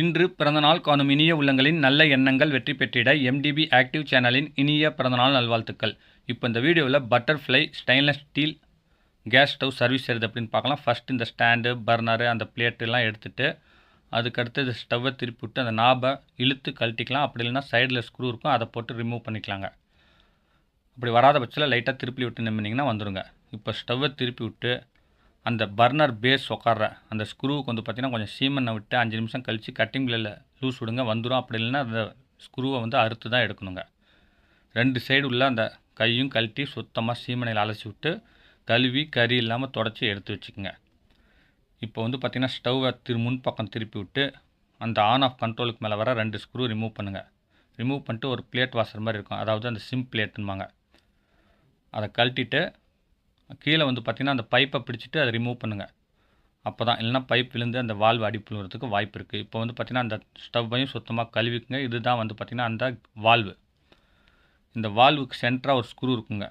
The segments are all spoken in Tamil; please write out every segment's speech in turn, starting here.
இன்று பிறந்தநாள் காணும் இனிய உள்ளங்களின் நல்ல எண்ணங்கள் வெற்றி பெற்றிட எம்டிபி ஆக்டிவ் சேனலின் இனிய பிறந்தநாள் நல்வாழ்த்துக்கள். இப்போ இந்த வீடியோவில் butterfly stainless steel gas stove service செய்கிறது அப்படின்னு பார்க்கலாம். ஃபஸ்ட் இந்த ஸ்டாண்டு பர்னரு அந்த பிளேட்டு எடுத்துகிட்டு அதுக்கடுத்து இந்த ஸ்டவ்வை திருப்பி விட்டு அந்த நாபை இழுத்து கழட்டிக்கலாம். அப்படி இல்லைன்னா சைடில் ஸ்க்ரூ இருக்கும் அதை போட்டு ரிமூவ் பண்ணிக்கலாங்க. அப்படி வராத பட்சத்தில் லைட்டாக திருப்பி விட்டு நிம்பினீங்கன்னா வந்துடுங்க இப்போ ஸ்டவ்வை திருப்பி விட்டு அந்த பர்னர் பேஸ் உக்காடுற அந்த ஸ்க்ரூவுக்கு வந்து பார்த்திங்கன்னா கொஞ்சம் சீமெண்ணை விட்டு அஞ்சு நிமிஷம் கழித்து கட்டிங் பிள்ளையில் லூஸ் விடுங்க வந்துடும் அப்படி இல்லைன்னா அந்த ஸ்க்ரூவை வந்து அறுத்து தான் எடுக்கணுங்க. ரெண்டு சைடு உள்ள அந்த கையும் கழட்டி சுத்தமாக சீமனையில் அலசி விட்டு கழுவி கறி இல்லாமல் தொடச்சி எடுத்து வச்சுக்கோங்க. இப்போ வந்து பார்த்திங்கன்னா ஸ்டவ்வை திரு முன்பக்கம் திருப்பி விட்டு அந்த ஆன் ஆஃப் கண்ட்ரோலுக்கு மேலே வர ரெண்டு ஸ்க்ரூ ரிமூவ் பண்ணுங்கள் ரிமூவ் பண்ணிட்டு ஒரு பிளேட் வாசர் மாதிரி இருக்கும். அதாவது அந்த சிம் பிளேட்டுன்பாங்க அதை கழட்டிட்டு கீழே வந்து பார்த்திங்கன்னா அந்த பைப்பை பிடிச்சிட்டு அதை ரிமூவ் பண்ணுங்கள் அப்போ தான் இல்லைனா பைப் விழுந்து அந்த வால்வு அடிப்புறதுக்கு வாய்ப்பு இருக்குது இப்போ வந்து பார்த்திங்கன்னா அந்த ஸ்டவ்வையும் சுத்தமாக கழுவிக்குங்க. இதுதான் வந்து பார்த்திங்கன்னா அந்த வால்வு இந்த வால்வுக்கு சென்டராக ஒரு ஸ்க்ரூ இருக்குங்க.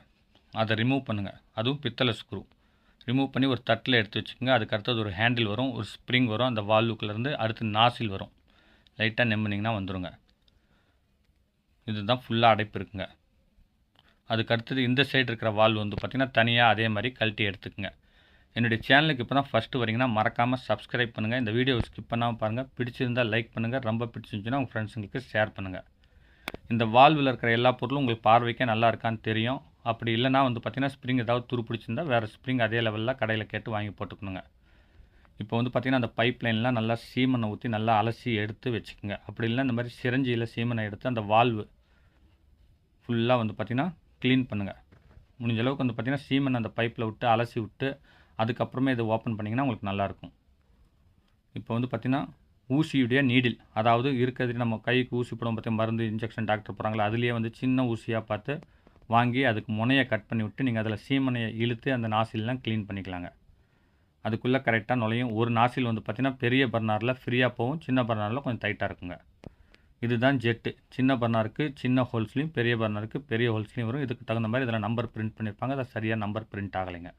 அதை ரிமூவ் பண்ணுங்கள் அதுவும் பித்தளை ஸ்க்ரூ ரிமூவ் பண்ணி ஒரு தட்டில் எடுத்து வச்சுக்கோங்க. அதுக்கு அடுத்தது ஒரு ஹேண்டில் வரும் ஒரு ஸ்ப்ரிங் வரும் அந்த வால்வுக்குலேருந்து அடுத்து நாசில் வரும். லைட்டாக நெம்பினீங்கன்னா வந்துடுங்க இதுதான் ஃபுல்லாக அடைப்பு இருக்குங்க. அதுக்கு அடுத்தது இந்த சைடு இருக்கிற வால்வ் வந்து பார்த்திங்கன்னா தனியாக அதே மாதிரி கழட்டி எடுத்துக்கோங்க. என்னுடைய சேனலுக்கு இப்போ தான் ஃபஸ்ட்டு வரீங்கன்னா மறக்காமல் சப்ஸ்கிரைப் பண்ணுங்கள் இந்த வீடியோவை ஸ்கிப் பண்ணாமல் பாருங்கள் பிடிச்சிருந்தால் லைக் பண்ணுங்கள் ரொம்ப பிடிச்சிருந்துச்சுன்னா உங்கள் ஃப்ரெண்ட்ஸுங்களுக்கு ஷேர் பண்ணுங்கள் இந்த வால்வில் இருக்கிற எல்லா பொருளும் உங்களுக்கு பார்வைக்கே நல்லா இருக்கான்னு தெரியும். அப்படி இல்லைனா வந்து பார்த்திங்கன்னா ஸ்ப்ரிங் ஏதாவது துரு பிடிச்சிருந்தா வேறு ஸ்ப்ரிங் அதே லெவலில் கடையில் கேட்டு வாங்கி போட்டுக்கணுங்க. இப்போ வந்து பார்த்திங்கன்னா அந்த பைப் லைன்லாம் நல்லா சீமனை ஊற்றி நல்லா அலசி எடுத்து வச்சுக்கோங்க. அப்படி இல்லை இந்த மாதிரி சிரஞ்சியில் சீமனை எடுத்து அந்த வால்வு ஃபுல்லாக வந்து பார்த்திங்கன்னா க்ளீன் பண்ணுங்கள் முடிஞ்ச அளவுக்கு வந்து பார்த்திங்கன்னா சீமன் அந்த பைப்பில் விட்டு அலசி விட்டு அதுக்கப்புறமே இதை ஓப்பன் பண்ணிங்கன்னா உங்களுக்கு நல்லாயிருக்கும். இப்போ வந்து பார்த்திங்கன்னா ஊசியுடைய நீடில் அதாவது இருக்கிறது நம்ம கைக்கு ஊசி போடும் பார்த்திங்கன்னா மருந்து இன்ஜெக்ஷன் டாக்டர் போகிறாங்களா அதுலேயே வந்து சின்ன ஊசியாக பார்த்து வாங்கி அதுக்கு முனையை கட் பண்ணி விட்டு நீங்கள் அதில் சீமனையை இழுத்து அந்த நாசிலெலாம் க்ளீன் பண்ணிக்கலாங்க. அதுக்குள்ளே கரெக்டாக நுழையும். ஒரு நாசில் வந்து பார்த்திங்கன்னா பெரிய பர்னாரில் ஃப்ரீயாக போகும் சின்ன பர்னாரில் கொஞ்சம் டைட்டாக இருக்குங்க. இதுதான் ஜெட்டு. சின்ன பர்னருக்கு சின்ன ஹோல்ஸ்லையும் பெரிய பர்னருக்கு பெரிய ஹோல்ஸ்லையும் வரும். இதுக்கு தகுந்த மாதிரி இதில் நம்பர் பிரிண்ட் பண்ணியிருப்பாங்க. அதை சரியாக நம்பர் பிரிண்ட் ஆகலைங்க.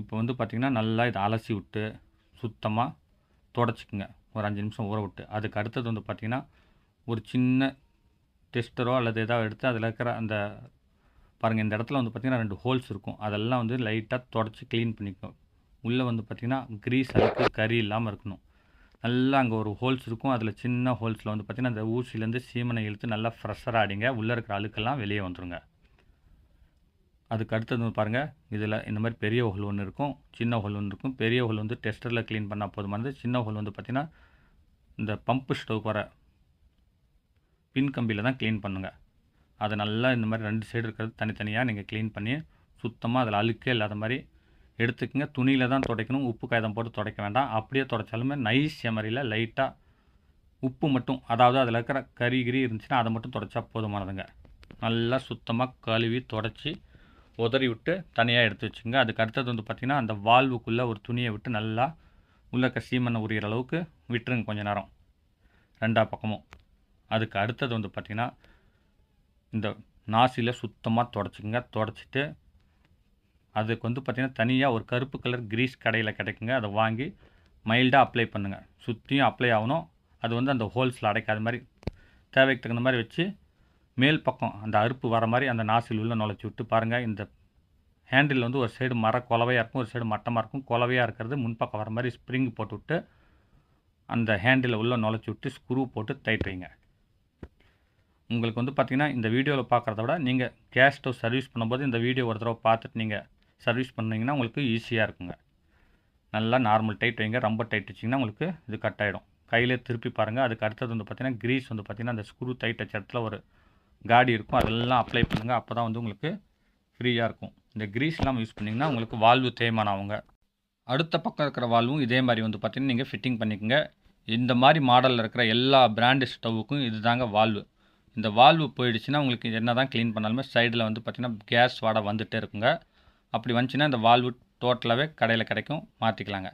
இப்போ வந்து பார்த்திங்கன்னா நல்லா இதை அலசி விட்டு சுத்தமாக தொடச்சிக்குங்க. ஒரு அஞ்சு நிமிஷம் ஊற விட்டு. அதுக்கு அடுத்தது வந்து பார்த்திங்கன்னா ஒரு சின்ன டெஸ்டரோ அல்லது ஏதாவது எடுத்து அதில் இருக்கிற அந்த பாருங்கள் இந்த இடத்துல வந்து பார்த்திங்கன்னா ரெண்டு ஹோல்ஸ் இருக்கும். அதெல்லாம் வந்து லைட்டாக தொடச்சி க்ளீன் பண்ணிக்கணும். உள்ளே வந்து பார்த்திங்கன்னா க்ரீஸ் அளவுக்கு கறி இல்லாமல் இருக்கணும். நல்லா அங்கே ஒரு ஹோல்ஸ் இருக்கும். அதில் சின்ன ஹோல்ஸில் வந்து பார்த்திங்கன்னா அந்த ஊசிலேருந்து சீமனை இழுத்து நல்லா ஃப்ரெஷ்ஷராக அடிங்க. உள்ளே இருக்கிற அழுக்கெல்லாம் வெளியே வந்துடுங்க அதுக்கு அடுத்தது வந்து பாருங்கள் இதில் இந்த மாதிரி பெரிய ஹோல் ஒன்று இருக்கும். சின்ன ஹோல் ஒன்று இருக்கும். பெரிய ஹோல் வந்து டெஸ்டரில் க்ளீன் பண்ணால் போதுமானது. சின்ன ஹோல் வந்து பார்த்திங்கன்னா இந்த பம்பு ஸ்டவ் வர பின் கம்பியில் தான் க்ளீன் பண்ணுங்கள் அதை நல்லா இந்த மாதிரி ரெண்டு சைடு இருக்கிறது தனித்தனியாக நீங்கள் க்ளீன் பண்ணி சுத்தமாக அதில் அழுக்கே இல்லாத மாதிரி எடுத்துக்கங்க. துணியில் தான் துடைக்கணும். உப்பு காகிதம் போட்டு துடைக்க வேண்டாம். அப்படியே துடைச்சாலுமே நைஸ் செமரியில் லைட்டாக உப்பு மட்டும் அதாவது அதில் இருக்கிற கறி கிரி இருந்துச்சுன்னா அதை மட்டும் துடைச்சா போதுமானதுங்க. நல்லா சுத்தமாக கழுவி துடைச்சி உதறி விட்டு தனியாக எடுத்து வச்சுங்க அதுக்கு அடுத்தது வந்து பார்த்திங்கன்னா அந்த வால்வுக்குள்ளே ஒரு துணியை விட்டு நல்லா உள்ளக்க சீமண்ணை உரிகிற அளவுக்கு விட்டுருங்க கொஞ்சம் நேரம். ரெண்டா பக்கமும். அதுக்கு அடுத்தது வந்து பார்த்திங்கன்னா இந்த நாசியில் சுத்தமாக தொடச்சிக்கங்க. தொடச்சிட்டு அதுக்கு வந்து பார்த்திங்கன்னா தனியாக ஒரு கருப்பு கலர் கிரீஸ் கடையில் கிடைக்குங்க. அதை வாங்கி மைல்டாக அப்ளை பண்ணுங்கள் சுற்றியும் அப்ளை ஆகணும். அது வந்து அந்த ஹோல்ஸில் அடைக்காத மாதிரி தேவைக்கு தகுந்த மாதிரி வச்சு மேல் பக்கம் அந்த அறுப்பு வர மாதிரி அந்த நாசில் உள்ளே நுழைச்சி விட்டு பாருங்கள் இந்த ஹேண்டில் வந்து ஒரு சைடு மர குலவையாக இருக்கும் ஒரு சைடு மட்டமாக இருக்கும். குலவையாக இருக்கிறது முன்பக்கம் வர மாதிரி ஸ்ப்ரிங் போட்டு விட்டு அந்த ஹேண்டில் உள்ளே நுழைச்சி விட்டு ஸ்க்ரூ போட்டு டைட் வைங்க. உங்களுக்கு வந்து பார்த்திங்கன்னா இந்த வீடியோவில் பார்க்குறத விட நீங்கள் கேஸ் ஸ்டவ் சர்வீஸ் பண்ணும்போது இந்த வீடியோ ஒரு தடவை பார்த்துட்டு நீங்கள் சர்வீஸ் பண்ணிங்கன்னா உங்களுக்கு ஈஸியாக இருக்குங்க. நல்லா நார்மல் டைட் வைங்க. ரொம்ப டைட் வச்சிங்கன்னா உங்களுக்கு இது கட் ஆகிடும் கையிலே திருப்பி பாருங்கள் அதுக்கு அடுத்தது வந்து பார்த்திங்கன்னா க்ரீஸ் வந்து பார்த்திங்கன்னா அந்த ஸ்க்ரூ டைட் வச்ச இடத்துல ஒரு காடி இருக்கும். அதெல்லாம் அப்ளை பண்ணுங்கள் அப்போ தான் வந்து உங்களுக்கு ஃப்ரீயாக இருக்கும். இந்த க்ரீஸ்லாம் யூஸ் பண்ணிங்கன்னா உங்களுக்கு வால்வு தேய்மானம் ஆகுங்க. அடுத்த பக்கம் இருக்கிற வால்வும் இதே மாதிரி வந்து பார்த்திங்கன்னா நீங்கள் ஃபிட்டிங் பண்ணிக்கோங்க. இந்த மாதிரி மாடலில் இருக்கிற எல்லா பிராண்டு ஸ்டவ்வுக்கும் இது தாங்க வால்வு இந்த வால்வு போயிடுச்சுன்னா உங்களுக்கு என்ன தான் க்ளீன் பண்ணாலுமே சைடில் வந்து பார்த்திங்கன்னா கேஸ் வாடை வந்துகிட்டே இருக்குங்க. அப்படி வந்துச்சுன்னா இந்த வால்வு டோட்டலாகவே கடையில் கிடைக்கும் மாற்றிக்கலாங்க.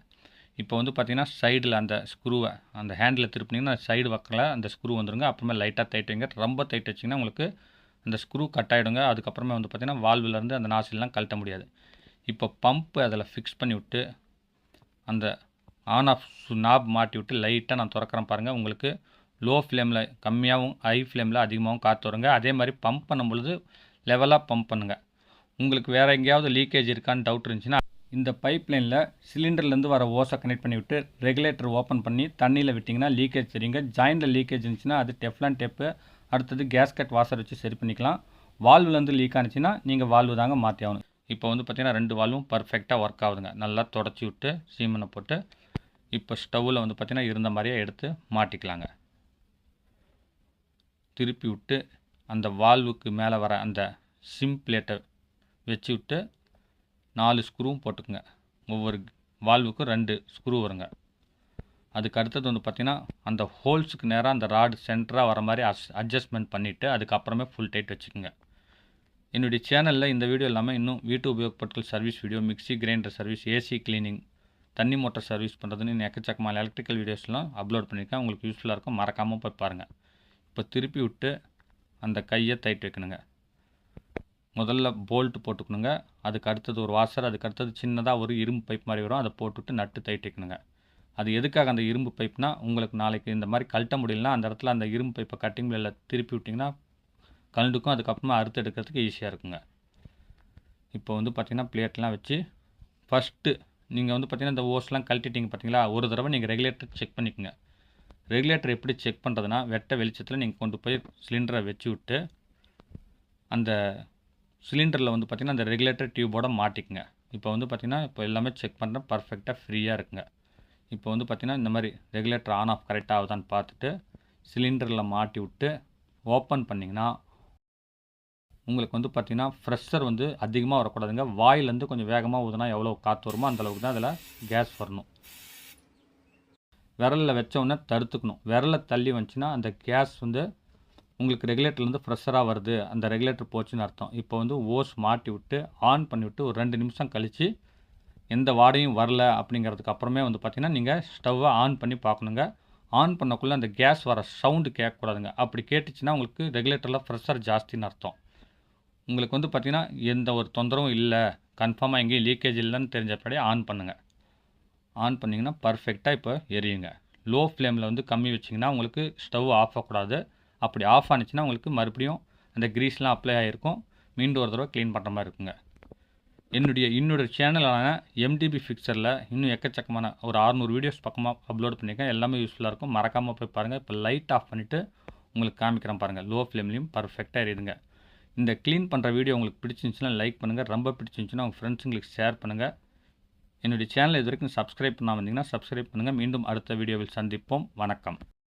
இப்போ வந்து பார்த்திங்கன்னா சைடில் அந்த ஸ்க்ரூவை அந்த ஹேண்டில் திருப்பினீங்கன்னா சைடு பக்கத்தில் அந்த ஸ்க்ரூ வந்துருங்க. அப்புறமே லைட்டாக தைட் ரொம்ப தைட்டு வச்சிங்கன்னா உங்களுக்கு அந்த ஸ்க்ரூ கட் ஆகிடுங்க அதுக்கப்புறமே வந்து பார்த்திங்கன்னா வால்விலேருந்து அந்த நாசிலெலாம் கழட்ட முடியாது. இப்போ பம்ப்பு அதில் ஃபிக்ஸ் பண்ணி விட்டு அந்த ஆன் ஆஃப் நாப் மாட்டி விட்டு லைட்டாக நான் திறக்கிறேன் பாருங்கள் உங்களுக்கு லோ ஃப்ளேமில் கம்மியாகவும் ஹை ஃப்ளேமில் அதிகமாகவும் காற்று வருங்க. அதே மாதிரி பம்ப் பண்ணும் பொழுது லெவலாக பம்ப் பண்ணுங்கள் உங்களுக்கு வேறு எங்கேயாவது லீக்கேஜ் இருக்கான்னு டவுட் இருந்துச்சுன்னா இந்த பைப் லைனில் சிலிண்டர்லேருந்து வர ஓசை கனெக்ட் பண்ணி விட்டு ரெகுலேட்டர் ஓப்பன் பண்ணி தண்ணியில் விட்டிங்கன்னா லீக்கேஜ் தெரியுங்க. ஜாயிண்டில் லீக்கேஜ் இருந்துச்சுன்னா அது டெஃப்லான் டேப்பு அடுத்தது கேஸ்கட் வாஷர் வச்சு சரி பண்ணிக்கலாம். வால்வுலேருந்து லீக் ஆனிச்சுன்னா நீங்கள் வால்வு தாங்க மாற்றி ஆகணும். இப்போ வந்து பார்த்திங்கன்னா ரெண்டு வால்வும் பர்ஃபெக்டாக ஒர்க் ஆகுதுங்க. நல்லா தொடச்சி விட்டு சீமனை போட்டு இப்போ ஸ்டவ்வில் வந்து பார்த்திங்கன்னா இருந்த மாதிரியே எடுத்து மாட்டிக்கலாங்க. திருப்பி விட்டு அந்த வால்வுக்கு மேலே வர அந்த சிம் பிளேட்டை வச்சு விட்டு நாலு ஸ்க்ரூவும் போட்டுக்குங்க. ஒவ்வொரு வால்வுக்கும் ரெண்டு ஸ்க்ரூ வருங்க. அதுக்கு அடுத்தது வந்து பார்த்திங்கன்னா அந்த ஹோல்ஸுக்கு நேராக அந்த ராடு சென்டராக வர மாதிரி அஸ் அட்ஜஸ்ட்மெண்ட் பண்ணிவிட்டு அதுக்கப்புறமே ஃபுல் டைட் வச்சுக்கோங்க. என்னுடைய சேனலில் இந்த வீடியோ இல்லாமல் இன்னும் வீட்டு உபயோகப்படுத்தல் service video mixie grinder service AC cleaning தண்ணி மோட்டர் சர்வீஸ் பண்ணுறதுன்னு எக்கச்சக்கமான எலக்ட்ரிக்கல் வீடியோஸ்லாம் அப்லோட் பண்ணியிருக்கேன். உங்களுக்கு யூஸ்ஃபுல்லாக இருக்கும். மறக்காமல் போய் பாருங்கள் இப்போ திருப்பி விட்டு அந்த கையை டைட் வைக்கணுங்க. முதல்ல போல்ட்டு போட்டுக்கணுங்க. அதுக்கு அடுத்தது ஒரு வாஷர் அதுக்கு அடுத்தது சின்னதாக ஒரு இரும்பு பைப் மாதிரி வரும். அதை போட்டுவிட்டு நட்டு தயிட்டிக்கணுங்க அது எதுக்காக அந்த இரும்பு பைப்னா உங்களுக்கு நாளைக்கு இந்த மாதிரி கழட்ட முடியலனா அந்த இடத்துல அந்த இரும்பு பைப்பை கட்டிங் மில்லில் திருப்பி விட்டிங்கன்னா கழுண்டுக்கும் அதுக்கப்புறமா அறுத்து எடுக்கிறதுக்கு ஈஸியாக இருக்குங்க. இப்போ வந்து பார்த்திங்கன்னா பிளேட்லாம் வச்சு ஃபஸ்ட்டு நீங்கள் வந்து பார்த்திங்கன்னா இந்த ஓஸ்லாம் கழட்டிட்டீங்க பார்த்தீங்களா ஒரு தடவை நீங்கள் ரெகுலேட்டர் செக் பண்ணிக்கோங்க. ரெகுலேட்டர் எப்படி செக் பண்ணுறதுனா வெட்ட வெளிச்சத்தில் நீங்கள் கொண்டு போய் சிலிண்டரை வச்சு விட்டு அந்த சிலிண்டரில் வந்து பார்த்திங்கன்னா அந்த ரெகுலேட்டர் டியூபோட மாட்டிக்குங்க. இப்போ வந்து பார்த்திங்கன்னா இப்போ எல்லாமே செக் பண்ணுறேன் பர்ஃபெக்டாக ஃப்ரீயாக இருக்குங்க. இப்போ வந்து பார்த்திங்கன்னா இந்த மாதிரி ரெகுலேட்டர் ஆன் ஆஃப் கரெக்டாக ஆகுதான்னு பார்த்துட்டு சிலிண்டரில் மாட்டி விட்டு ஓப்பன் பண்ணிங்கன்னா உங்களுக்கு வந்து பார்த்திங்கன்னா ஃப்ரெஷர் வந்து அதிகமாக வரக்கூடாதுங்க. வாயிலேருந்து கொஞ்சம் வேகமாக ஊதுனா எவ்வளோ காற்று வருமோ அந்தளவுக்கு தான் அதில் கேஸ் வரணும். விரலில் வச்சோடனே தடுத்துக்கணும். விரலை தள்ளி வந்துச்சுன்னா அந்த கேஸ் வந்து உங்களுக்கு ரெகுலேட்டர்லேருந்து ஃப்ரெஷராக வருது. அந்த ரெகுலேட்டர் போச்சுன்னு அர்த்தம். இப்போ வந்து ஓஸ் மாட்டி விட்டு ஆன் பண்ணிவிட்டு ஒரு ரெண்டு நிமிஷம் கழித்து எந்த வாடையும் வரல அப்படிங்கிறதுக்கு அப்புறமே வந்து பார்த்திங்கன்னா நீங்கள் ஸ்டவ்வை ஆன் பண்ணி பார்க்கணுங்க. ஆன் பண்ணக்குள்ளே அந்த கேஸ் வர சவுண்டு கேட்கக்கூடாதுங்க. அப்படி கேட்டுச்சுன்னா உங்களுக்கு ரெகுலேட்டரில் ப்ரெஷர் ஜாஸ்தின்னு அர்த்தம். உங்களுக்கு வந்து பார்த்திங்கன்னா எந்த ஒரு தொந்தரவும் இல்லை. கன்ஃபார்மாக எங்கேயும் லீக்கேஜ் இல்லைன்னு தெரிஞ்சப்படியே ஆன் பண்ணுங்கள் ஆன் பண்ணிங்கன்னா பர்ஃபெக்டாக இப்போ எரியுங்க. லோ ஃப்ளேமில் வந்து கம்மி வச்சிங்கன்னா உங்களுக்கு ஸ்டவ் ஆஃப் ஆகக்கூடாது. அப்படி ஆஃப் ஆனிச்சுன்னா உங்களுக்கு மறுபடியும் அந்த க்ரீஸ்லாம் அப்ளை ஆகிருக்கும் மீண்டும் ஒரு தடவை க்ளீன் பண்ணுற மாதிரி இருக்குங்க. என்னுடைய இன்னொரு சேனலான எம்டிபி ஃபிக்சரில் இன்னும் எக்கச்சக்கமான ஒரு அறநூறு வீடியோஸ் பக்கமாக அப்லோட் பண்ணியிருக்கேன். எல்லாமே யூஸ்ஃபுல்லாக இருக்கும். மறக்காமல் போய் பாருங்கள் இப்போ லைட் ஆஃப் பண்ணிவிட்டு உங்களுக்கு காமிக்கிறேன் பாருங்கள் லோ ஃப்ளேம்லேயும் பர்ஃபெக்டாக எரியுதுங்க. இந்த க்ளீன் பண்ணுற வீடியோ உங்களுக்கு பிடிச்சிருந்துச்சுன்னா லைக் பண்ணுங்கள் ரொம்ப பிடிச்சிருந்துச்சுன்னா உங்கள் ஃப்ரெண்ட்ஸுங்களுக்கு ஷேர் பண்ணுங்கள் என்னுடைய சேனல் இது வரைக்கும் சப்ஸ்கிரைப் பண்ணாமல் வந்தீங்கன்னா சப்ஸ்கிரைப் பண்ணுங்கள் மீண்டும் அடுத்த வீடியோவில் சந்திப்போம். வணக்கம்.